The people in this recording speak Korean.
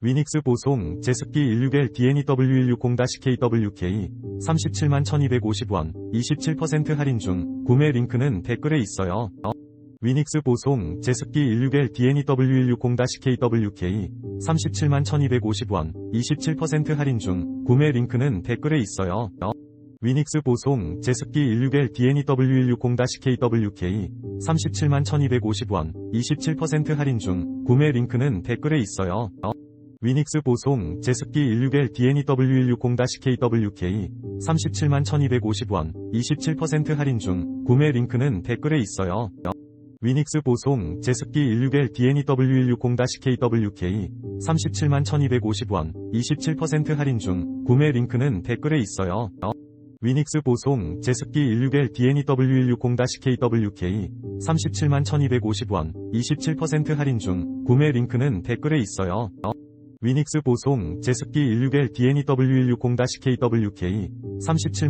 위닉스 보송 제습기 16L DNEW160-KWK 37만 1250원 27% 할인 중 구매 링크는 댓글에 있어요. 어? 위닉스 보송 제습기 16L DNEW160-KWK 37만 1250원 27% 할인 중 구매 링크는 댓글에 있어요. 어? 위닉스 보송 제습기 16L DNEW160-KWK 37만 1250원 27% 할인 중 구매 링크는 댓글에 있어요. 어? 위닉스 보송 제습기 16L DNEW160-KWK 37만 1250원 27% 할인 중 구매 링크는 댓글에 있어요. 어? 위닉스 보송 제습기 16L DNEW160-KWK 37만 1250원 27% 할인 중 구매 링크는 댓글에 있어요. 어? 위닉스 보송 제습기 16L DNEW160-KWK 37만 1250원 27% 할인 중 구매 링크는 댓글에 있어요. 어? 위닉스 보송 제습기 16L DNEW160-KWK 37만